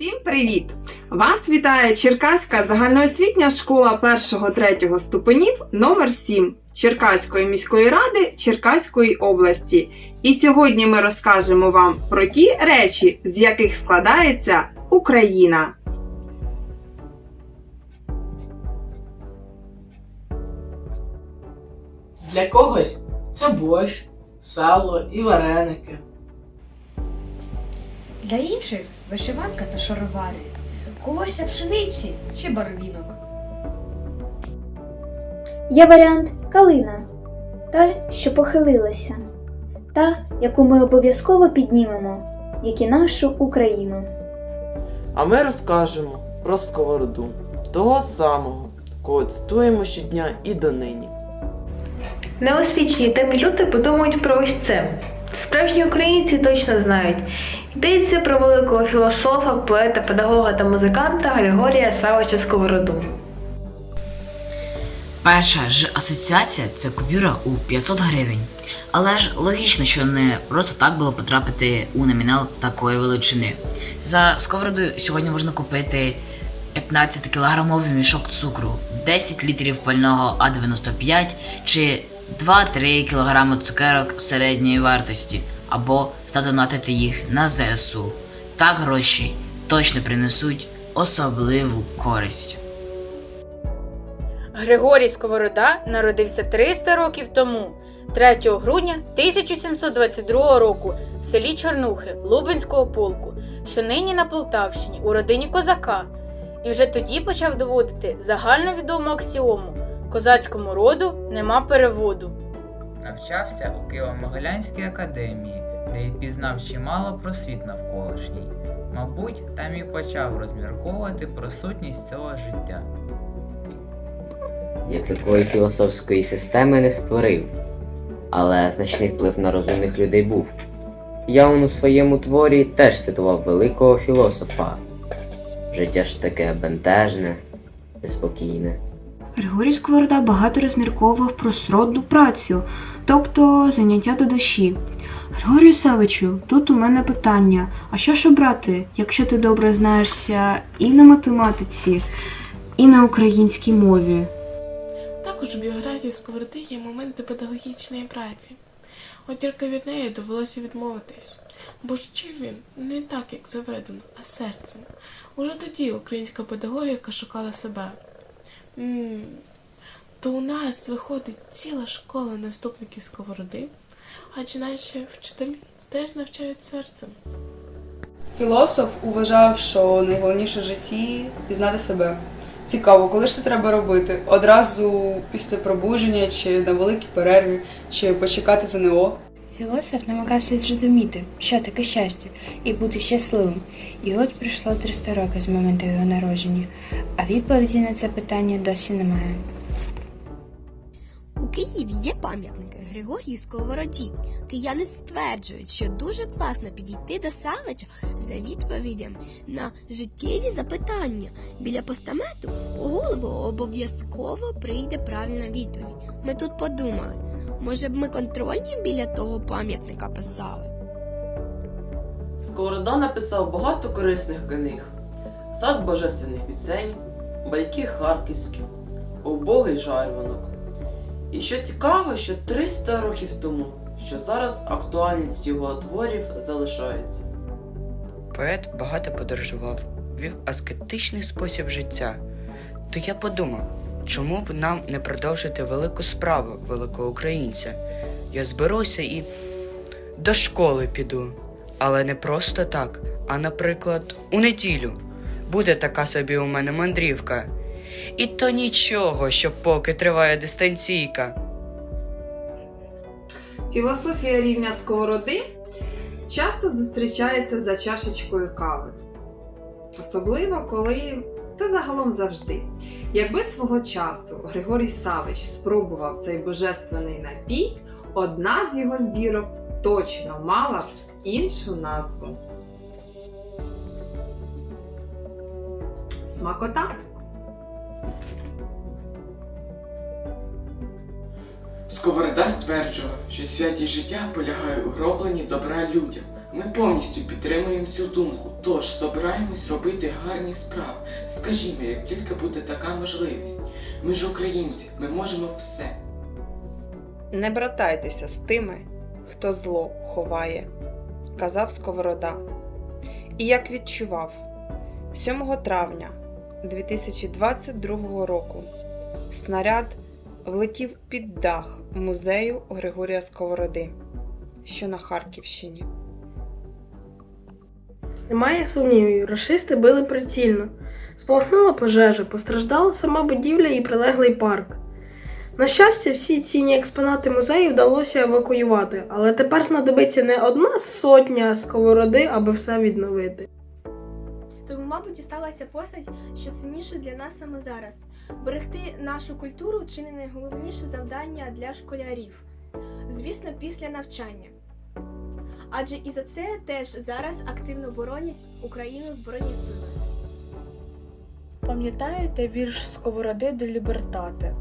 Всім привіт! Вас вітає Черкаська загальноосвітня школа 1-3 ступенів номер 7 Черкаської міської ради Черкаської області. І сьогодні ми розкажемо вам про ті речі, з яких складається Україна. Для когось це борщ, сало і вареники. Для інших вишиванка та шаровари, колося пшениці чи барвінок. Є варіант калина, та, що похилилася, та, яку ми обов'язково піднімемо, як і нашу Україну. А ми розкажемо про сковороду, того самого, кого цитуємо щодня і донині. Неосвічені та люди подумають про ось це. Справжні українці точно знають. Йдеться про великого філософа, поета, педагога та музиканта Григорія Савича Сковороду. Перша ж асоціація це купюра у 500 гривень. Але ж логічно, що не просто так було потрапити у номінал такої величини. За сковородою сьогодні можна купити 15-кілограмовий мішок цукру, 10 літрів пального А95 чи 2-3 кг цукерок середньої вартості, або задонатити їх на ЗСУ. Так гроші точно принесуть особливу користь. Григорій Сковорода народився 300 років тому, 3 грудня 1722 року в селі Чорнухи Лубенського полку, що нині на Полтавщині у родині козака, і вже тоді почав доводити загальновідому аксіому козацькому роду нема переводу. Навчався у Києво-Могилянській академії, де й пізнав чимало про світ навколишній. Мабуть, там і почав розмірковувати про сутність цього життя. як такої філософської системи не створив, але значний вплив на розумних людей був. Я он у своєму творі теж цитував великого філософа. Життя ж таке бентежне, неспокійне. Григорій Сковорода багато розмірковував про сродну працю, тобто заняття до душі. Григорію Савичу, тут у мене питання: а що ж обрати, якщо ти добре знаєшся і на математиці, і на українській мові? Також у біографії Сковороди є моменти педагогічної праці. От тільки від неї довелося відмовитись, бо ж вчив він не так, як заведено, а серцем. Уже тоді українська педагогіка шукала себе. м то у нас виходить ціла школа наступників Сковороди, адже наші вчителі теж навчають серцем. Філософ вважав, що найголовніше в житті пізнати себе. Цікаво, коли ж це треба робити? Одразу після пробудження, чи на великій перерві, чи почекати ЗНО? Філософ намагався зрозуміти, що таке щастя, і бути щасливим. І от пройшло 300 років з моменту його народження, а відповіді на це питання досі немає. У Києві є пам'ятник Григорію Сковороді. Кияни стверджують, що дуже класно підійти до Савича за відповідям на життєві запитання. Біля постамету у голову обов'язково прийде правильна відповідь. Ми тут подумали, може б ми контрольні біля того пам'ятника писали. Сковорода написав багато корисних книг: Сад божественних пісень, Байки Харківські, Убогий жарванок. І що цікаво, що 300 років тому, що зараз актуальність його творів залишається. Поет багато подорожував, вів аскетичний спосіб життя. То я подумав, чому б нам не продовжити велику справу великого українця? Я зберуся і до школи піду. Але не просто так, а наприклад, у неділю. Буде така собі у мене мандрівка. І то нічого, що поки триває дистанційка. Філософія рівня сковороди часто зустрічається за чашечкою кави. Особливо коли та загалом завжди. Якби свого часу Григорій Савич спробував цей божественний напій, одна з його збірок точно мала б іншу назву. Смакота. Сковорода стверджував, що святість життя полягає у робленні добра людям, Ми повністю підтримуємо цю думку, тож собираємось робити гарні справи. Скажімо, як тільки буде така можливість. Ми ж українці, ми можемо все. Не братайтеся з тими, хто зло ховає, казав Сковорода. І як відчував, 7 травня 2022 року снаряд влетів під дах музею Григорія Сковороди, що на Харківщині. Немає сумнівів, рашисти били прицільно. Спалахнула пожежа, постраждала сама будівля і прилеглий парк. На щастя, всі цінні експонати музею вдалося евакуювати, але тепер знадобиться не одна сотня сковороди, аби все відновити. Тому, мабуть, і сталася постать, що ціннішу для нас саме зараз. Берегти нашу культуру чи не найголовніше завдання для школярів. Звісно, після навчання. Адже і за це теж зараз активно боронять Україну Збройні Сили. Пам'ятаєте вірш Сковороди де Лібертате?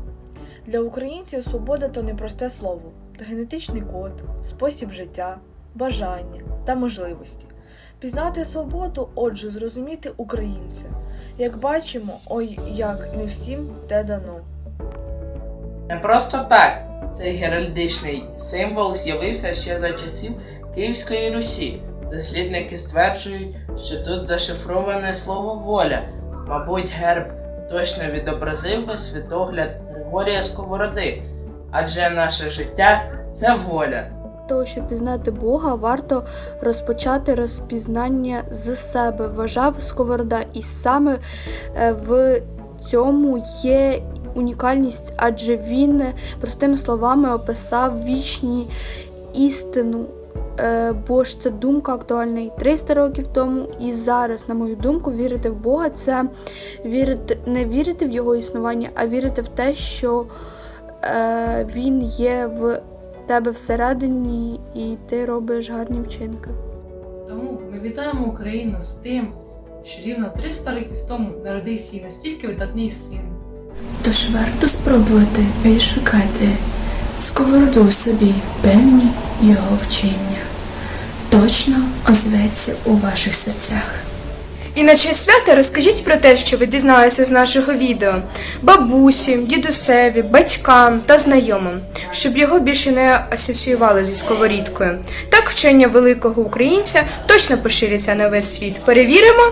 Для українців свобода то не просте слово, то генетичний код, спосіб життя, бажання та можливості. Пізнати свободу, отже, зрозуміти українця. Як бачимо, ой, як не всім те дано. Не просто так. Цей геральдичний символ з'явився ще за часів Київської Русі. Дослідники стверджують, що тут зашифроване слово воля. Мабуть, герб точно відобразив би світогляд Григорія Сковороди, адже наше життя це воля. Того, щоб пізнати Бога, варто розпочати розпізнання з себе, вважав Сковорода, і саме е, в цьому є унікальність, адже він е, простими словами описав вічні істину. Е, Бо ж це думка актуальна і 300 років тому, і зараз, на мою думку, вірити в Бога це вірити, не вірити в його існування, а вірити в те, що е, він є в тебе всередині, і ти робиш гарні вчинки. Тому ми вітаємо Україну з тим, що рівно 300 років тому народився її настільки видатний син. Тож варто спробувати відшукати сковороду в собі певні його вчення. Точно озветься у ваших серцях. І на честь свята розкажіть про те, що ви дізналися з нашого відео бабусі, дідусеві, батькам та знайомим, щоб його більше не асоціювали зі сковорідкою. Так вчення великого українця точно пошириться на весь світ. Перевіримо.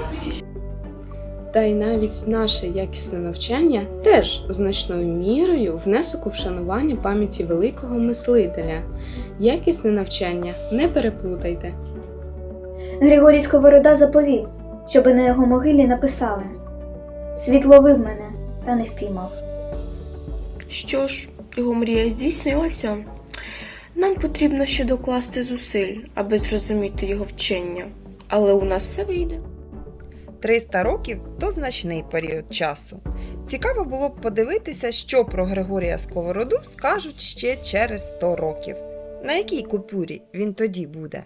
Та й навіть наше якісне навчання теж значною мірою внесок у вшанування пам'яті великого мислителя. Якісне навчання не переплутайте. Григорій Сковорода заповів, щоби на його могилі написали Світ ловив мене, та не впіймав. Що ж, його мрія здійснилася. Нам потрібно ще докласти зусиль, аби зрозуміти його вчення. Але у нас все вийде. 300 років то значний період часу. Цікаво було б подивитися, що про Григорія Сковороду скажуть ще через 100 років. На якій купюрі він тоді буде?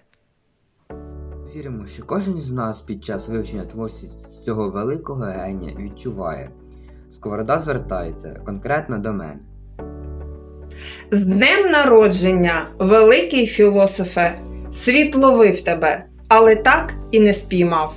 Віримо, що кожен з нас під час вивчення творчості цього великого генія відчуває. Сковорода звертається конкретно до мене. З днем народження, великий філософе! Світ ловив тебе, але так і не спіймав.